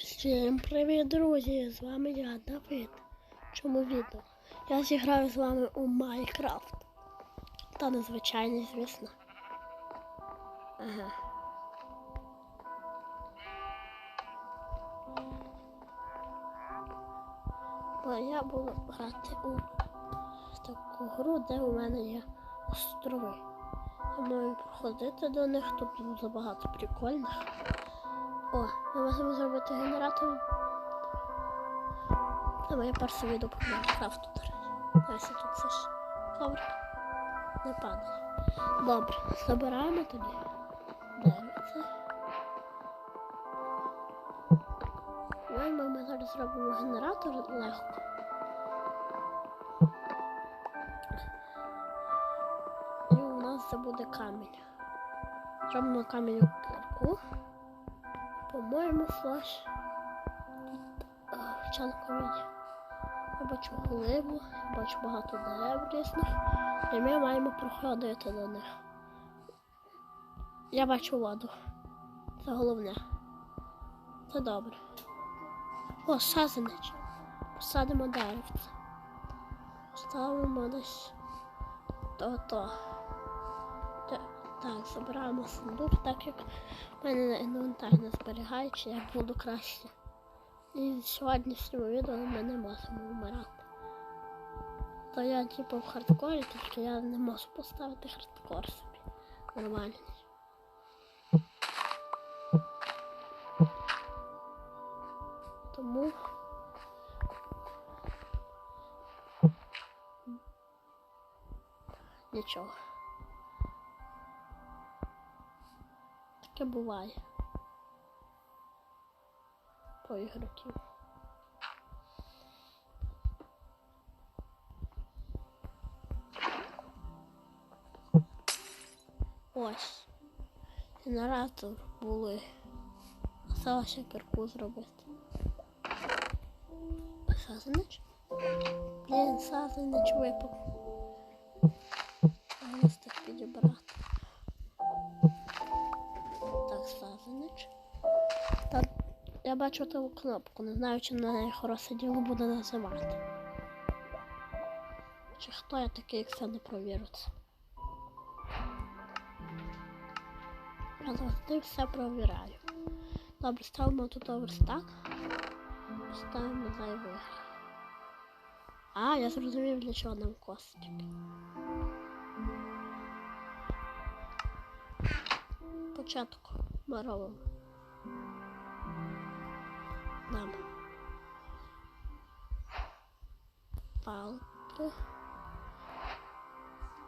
Всім привіт, друзі! З вами я, Давид. Чому відео? Я зіграю з вами у Майнкрафт. Та незвичайний, звісно. Ага. Бо я буду грати у таку гру, де у мене є острови. Я маю проходити до них, тут дуже багато прикольних. О, ми можемо зробити генератор. Це моє перше відео по Майнкрафту, до речі. Ось тут це ж коврик. Не падає. Добре, забираємо тоді. Дивіться. Маємо ми зараз зробимо генератор легко. І у нас це буде камінь. Зробимо камінь у кирку. По-моєму, флеш вчанкові. Я бачу глибу, я бачу багато дерев різних. І ми маємо проходити до них. Я бачу воду. Це головне. Це добре. О, сазанич. Посадимо деревце. Ставимо десь то-то. Та- Так, забираємо сундук, так як в мене інвентар не зберігається, я буду краще. І в сьогоднішньому відео ми не можемо вмирати. То я типу в хардкорі, що я не можу поставити хардкор собі. Нормальний. Тому нічого. Таке буває. По ігроків. Ось. Генератор були. Осталося кірку зробити. Сазанич? Блін, сазанич випав. Не встиг підібрати. Сазанич. Та я бачу ту кнопку, не знаю, чи на неї хороше діло буде називати. Чи хто я такий, як це не провіриться? Я завжди все провіряю. Добре, ставимо тут верстак. Ставимо зайвий. А, я зрозумів, для чого нам костики. Початку ми. Нам палки.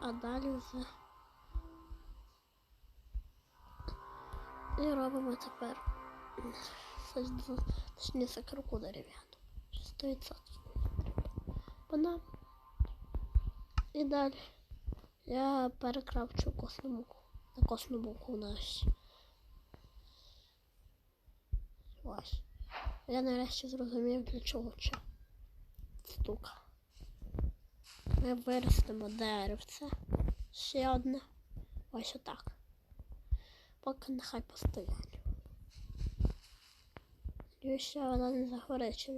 А далі вже і робимо тепер точніше круку дерев'яну. 100%. По. І далі я перекравчу косну муку. На косну муку. Ось. Я нарешті зрозумів, для чого ця штука. Ми виростемо деревце. Ще одне. Ось отак. Поки нехай постоять. І ще вона не загорить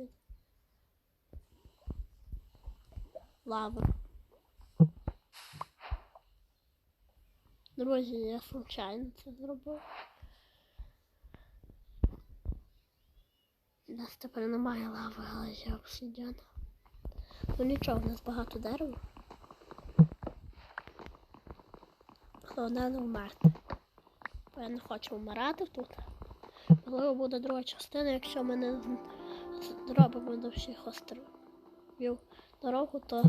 лави. Друзі, я случайно це зробив. У нас тепер немає лави, але є обсидіан. Ну нічого, в нас багато дерева. Головне не вмерти. Бо я не хочу вмирати тут. Можливо, буде друга частина, якщо ми не зробимо до всіх островів дорогу, то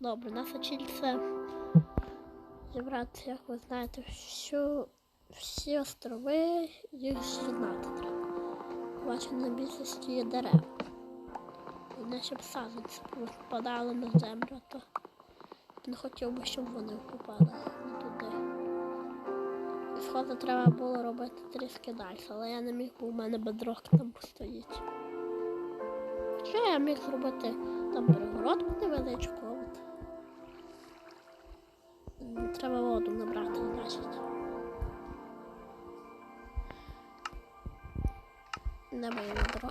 добре, наша ціль це зібрати, як ви знаєте, всю, всі острови, їх з'єднати треба. Бачу, на більшості є дерева. Головне, щоб саджанці попадали на землю, то не хотів би, щоб вони попадали не туди. Сходу треба було робити трішки далі, але я не міг, бо у мене бедрок там стоїть. Що я міг зробити там перегородку невеличку? Треба воду набрати, значить. Не моє відро.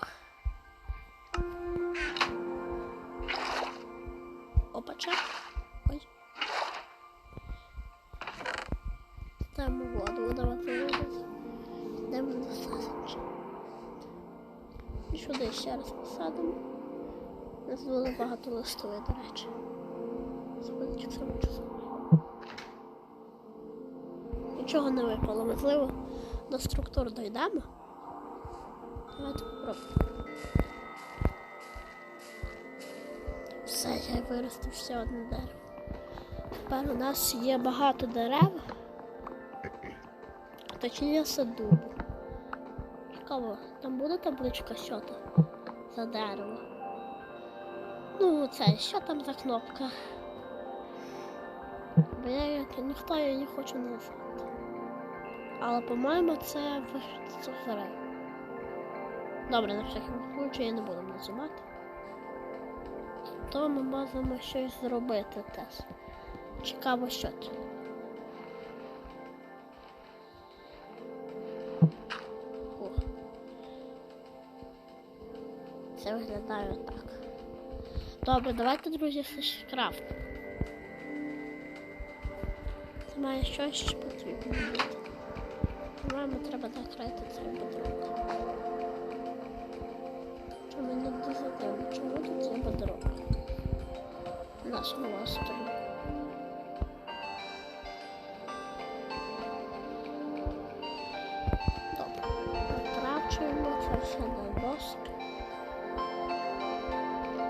Опача. Ой. Ставимо воду, виходить. Йдемо до сасича. І сюди ще раз посадимо. У нас було багато листової, до речі. Сходить саме часом. Нічого не випало, можливо, до структур дійдемо. Давайте попробуємо. Все, я виростив ще одне дерево. Тепер у нас є багато дерев. Точніше дубу. Цікаво, там буде табличка що там за дерево. Ну, це, що там за кнопка? Бо я як ніхто її не хочу назвати. Але, по-моєму, це в цифри. Добре, на всякий случай я не буду називати. То ми можемо щось зробити теж. Цікаво, що це. О. Це виглядає так. Добре, давайте, друзі, все крафт. Це має щось що потрібно. По-моєму, треба закрити цей будинок. Що мені дуже дивно, чому тут є? На нашому доску.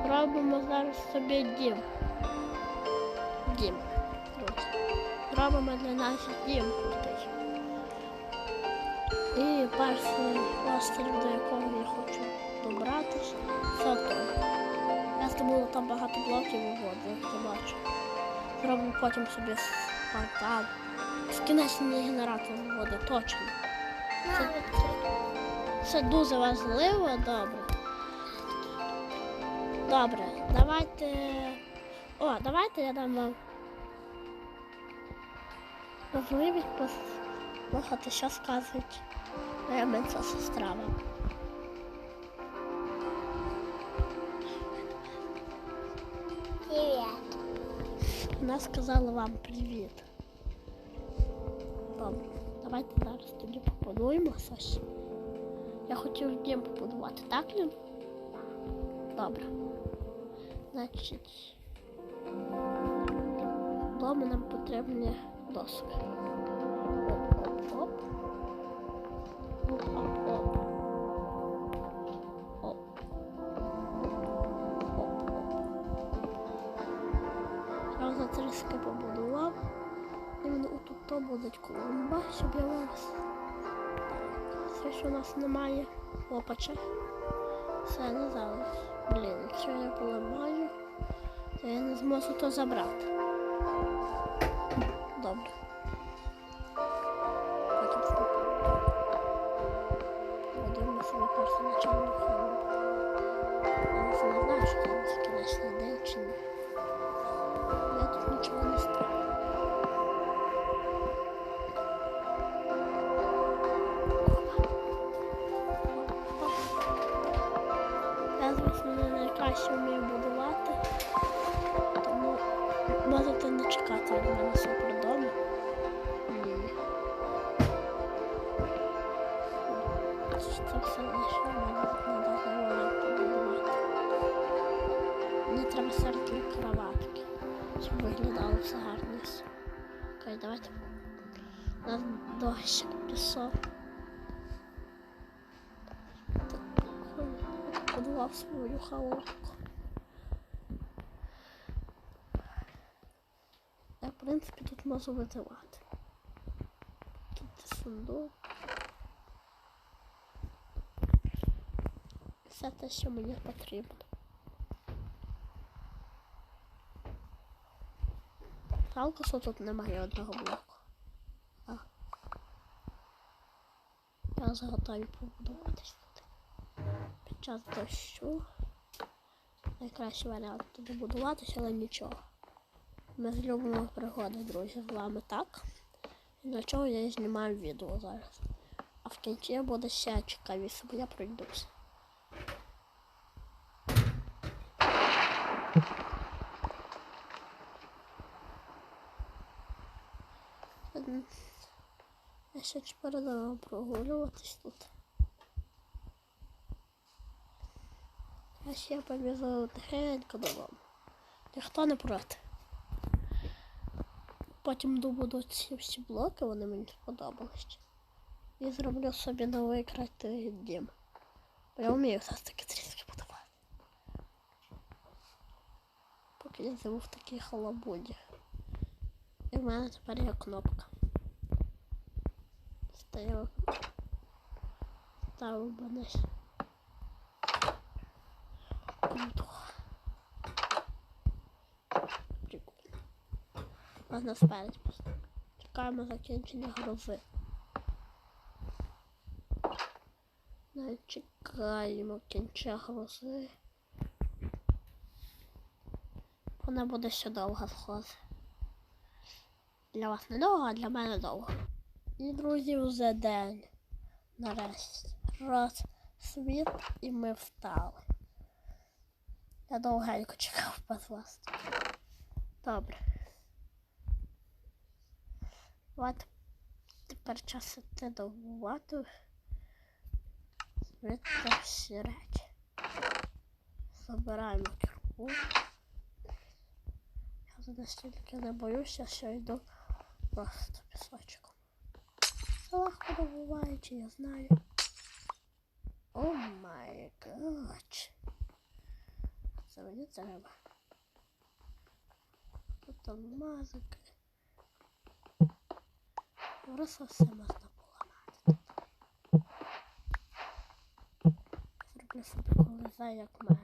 Робимо зараз собі дім. Дім. Робимо для нас дім крутий. І перший острів, до якого я хочу добратися, це той. Я здобула там багато блоків води, як я бачу. Зробимо потім собі портал. Скінечний генератор води, точно. Це, це дуже важливо, добре. Добре, давайте. О, давайте я дам вам можливість послухати, що скажуть моя менша сестра вам. Вона сказала вам привіт. Добре, давайте зараз тоді побудуємо щось. Я хотів дім побудувати, так Лін? Добре. Значить, дому нам потрібні доски. Оп-оп-оп. Оп-оп-оп. отут клумба, щоб я вас. Все, що у нас немає. Лопаче. Все, не зараз. Блін, якщо я поламаю, то я не зможу то забрати. Добре. Це все в мене треба голову побудувати. Мені треба середні кроватки, щоб виглядало все гарніше. Окей, давайте. Нас дощ пішов. Подував свою халатку. Я, в принципі, тут можу витивати. Тут сундук. Все те, що мені потрібно. Жалко, що тут немає одного блоку. А. Я готові побудуватись тут. Під час дощу. Найкращий варіант туди будуватися, але нічого. Ми любимо пригоди, друзі, з вами так. І для чого я знімаю відео зараз. А в кінці буде ще цікавіше, бо я пройдуся. Я ще передав прогулюватись тут. А ще побіжу тихенько додому. Ніхто не проти. Потім добуду ці всі блоки, вони мені сподобались. І зроблю собі новий красивий дім. Я вмію все таки трішки будувати. Поки я живу в такій халабуді. І в мене тепер є кнопка. Стаю. Ставив мене. Круто. Прикольно. Можна спереді просто. Чекаємо закінчення грози. Не чекаємо кінця грози. Вона буде ще довго схоже. Для вас не довго, а для мене довго. І друзі, вже день. Нарешті. Раз світ і ми встали. Я довгенько чекав без вас. Добре. От тепер час іти добувати. Звідти всі речі. Забираємо кірку. Я тут настільки не боюся, що йду просто пісочком. Це легко добуваючи, я знаю. О май гад. Це мені треба. Тут алмазики. Просто все можна поламати. Зроблю собі колеса, як мене.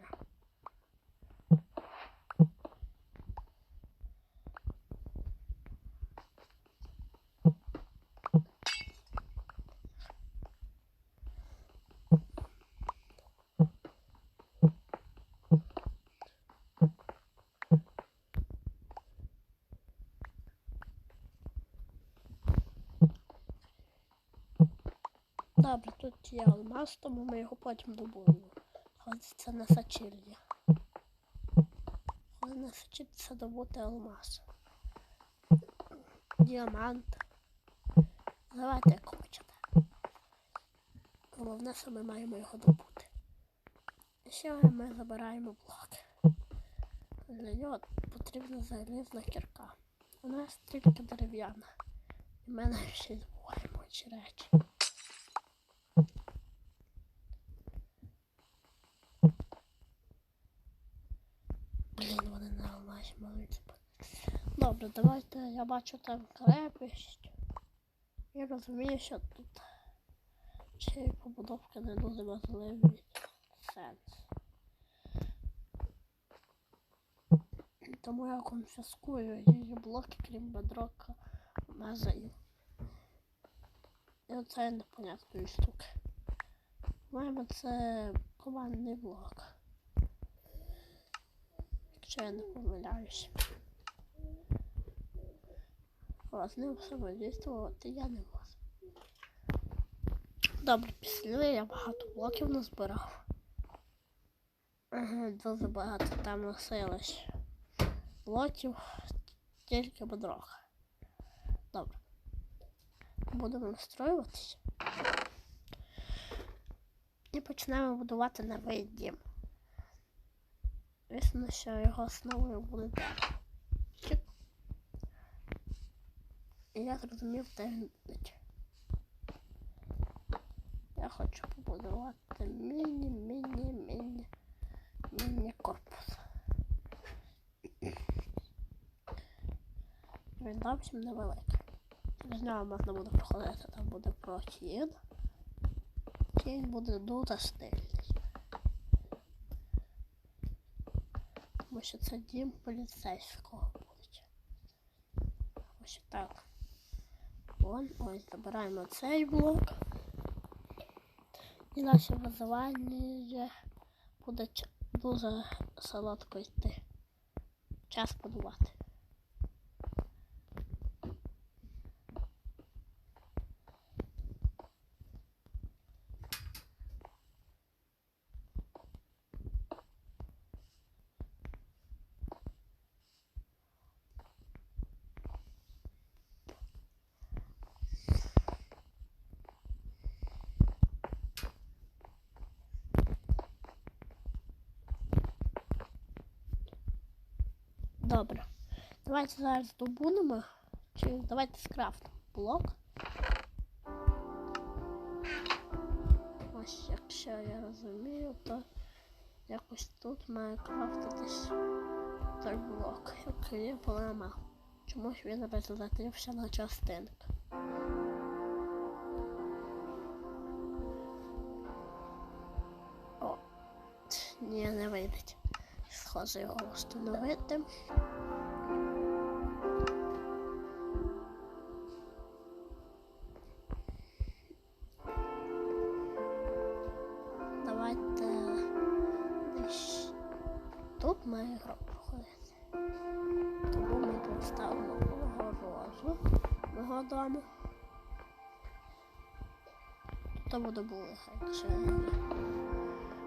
Добре, тут є алмаз, тому ми його потім добуємо. Але це не сачильня. Але не сачиться добути алмаз. Діамант. Давайте як хочете. Головне, що ми маємо його добути. І ще ми забираємо блок. Для нього потрібна залізна кірка. У нас тільки дерев'яна. І ми навіть ще забуваємо ці речі. Блін, вони на алмазі мають. Добре, давайте я бачу там крепість. Я розумію, що тут цієї побудовки не дуже важливий сенс. Тому я конфіскую її блоки, крім бедрока, мазаю. І оце непонятної штуки. Маємо це командний блок. Якщо я не помиляюсь. А з ним самодійствувати я не можу. Добре, після я багато блоків назбирав. Дуже багато там носилось блоків, тільки бедрока. Добре. Будемо настроюватися. І почнемо будувати новий дім. Звісно, що його основою буде дерево. Чик. І я зрозумів, де він. Я хочу побудувати міні-міні-міні міні-корпус. Він зовсім невеликий. З нього можна буде проходити, там буде прохід. Він буде дуже стильний. Тому що це дім поліцейського. Ось так. Вон, ось забираємо цей блок. І наше визивання буде дуже солодко йти. Час подувати. Добре. Давайте зараз добудемо. Чи давайте скрафтимо блок. Ось, якщо я розумію, то якось тут має крафтитись той блок, який я поламав. Чомусь він розлетівся на частинки. О, ні, не вийде. Схоже його встановити. Давайте десь тут має гра проходити. Тому ми поставимо огорожу мого дому. Тут буде булига, якщо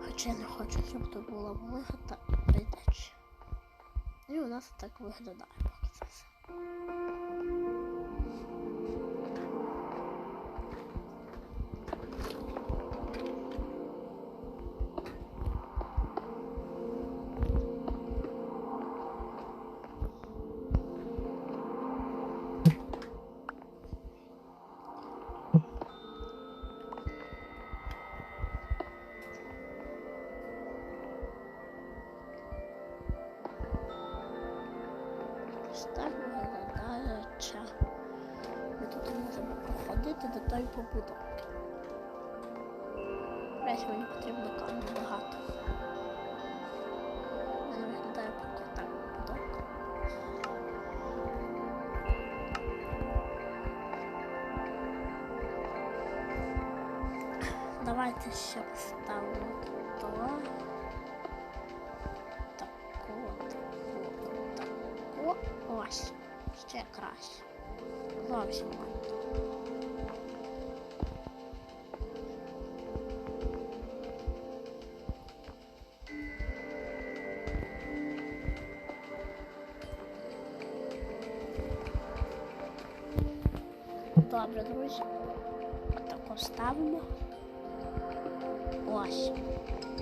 Хоча я не хочу, щоб тут була булига та прийдеться. І у нас так виглядає поки. До тої мені потрібно камінь багато. Мене виглядає поки так побудовка. Давайте ще поставимо таку. Ось. Ще краще. Зовсім Добре, друзі. Отако ставимо. Ось.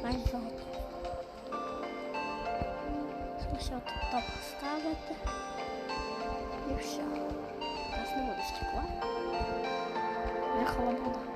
Майже готово. Ось тут так поставити. І все. Зараз не буде стекла. Не халабуда.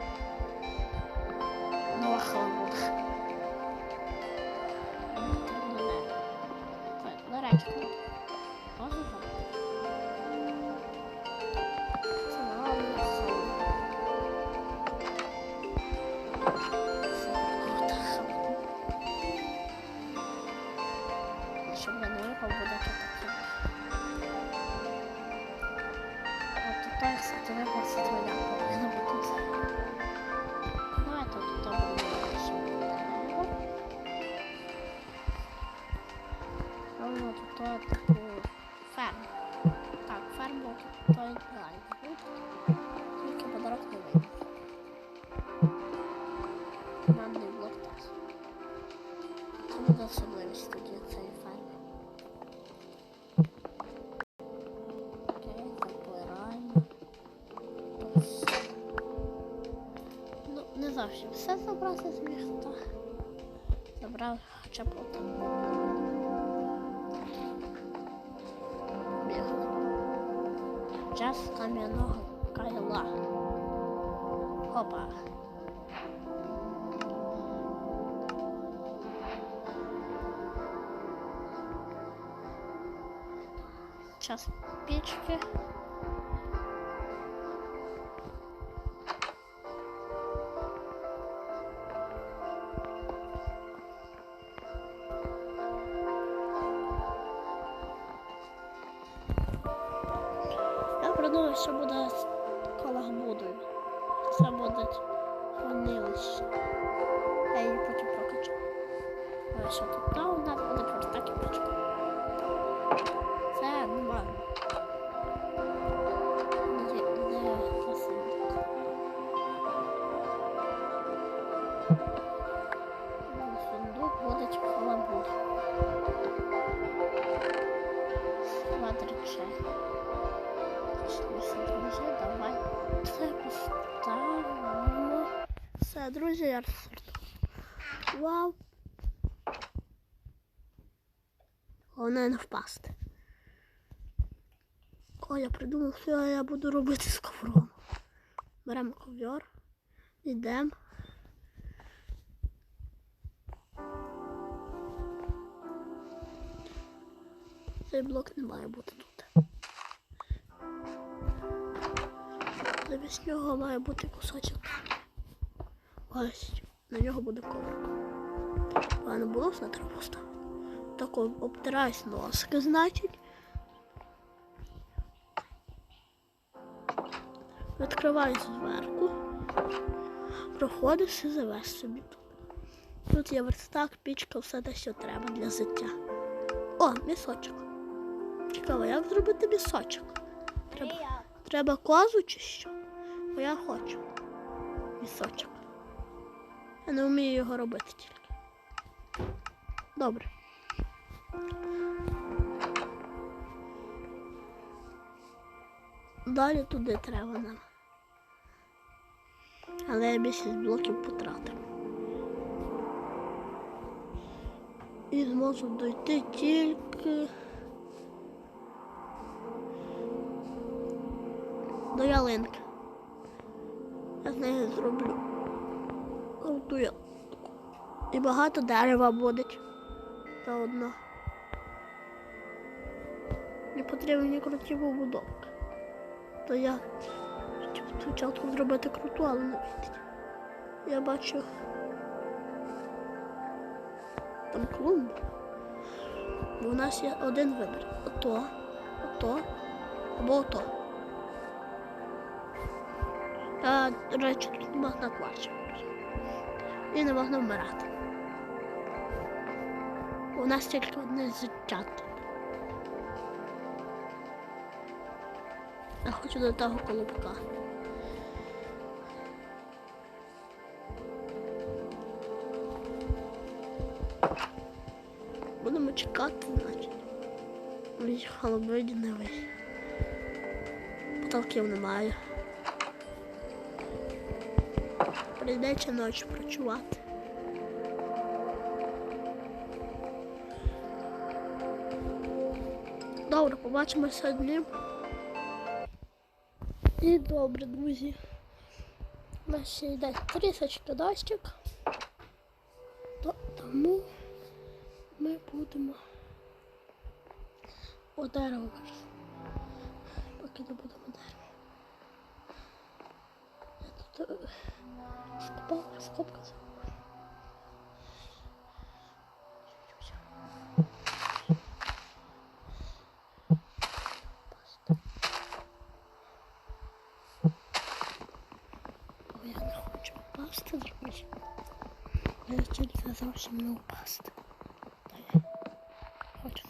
Забрав хоча б один. Бігли. Час кам'яного кайла. Хопа. Час печки. Я придумав, що буде друзі, я. Вау. Головне не впасти. О, я придумав, що я буду робити з ковром. Беремо ковер, йдемо. Цей блок не має бути тут. Замість нього має бути кусочок. Ось, на нього буде коврик. А не було все треба поставити. Так об- обтираюсь носки, значить. Відкриваюсь зверху. Проходиш і завеш собі тут. Тут є верстак, пічка, все те, що треба для життя. О, місочок. Цікаво, як зробити місочок? Треба, треба козу чи що? Бо я хочу. Місочок. Я не вмію його робити тільки. Добре. Далі туди треба нам. Але я більшість блоків потратив. І зможу дойти тільки до ялинки. Я з неї зроблю ту. І багато дерева буде заодно. Не потрібні круті побудовки. То я хотів спочатку зробити круту, але не вийде. Я бачу там клумбу. Бо у нас є один вибір. Ото, ото або ото. Я, до речі, тут можна плачити. І не можна вмирати. У нас тільки одне життя. Я хочу до того колобка. Будемо чекати, значить. Мій холодний не вийде. Потолків немає. Прийдеться ночі працювати. Добре, побачимося днем. І добре, друзі. У нас ще йде трішечки дощик. Скопав, скопка забула. Бо я не хочу впасти, друзі. Я тільки зовсім не впасти. Та я хочу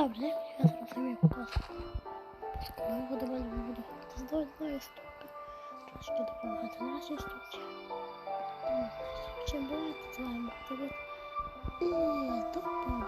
Добре, я зрозумів просто. Коли я буду ми ходити з одної ступки. Трошки допомагати нашій ступці. Чим буває, з вами. І до побачення.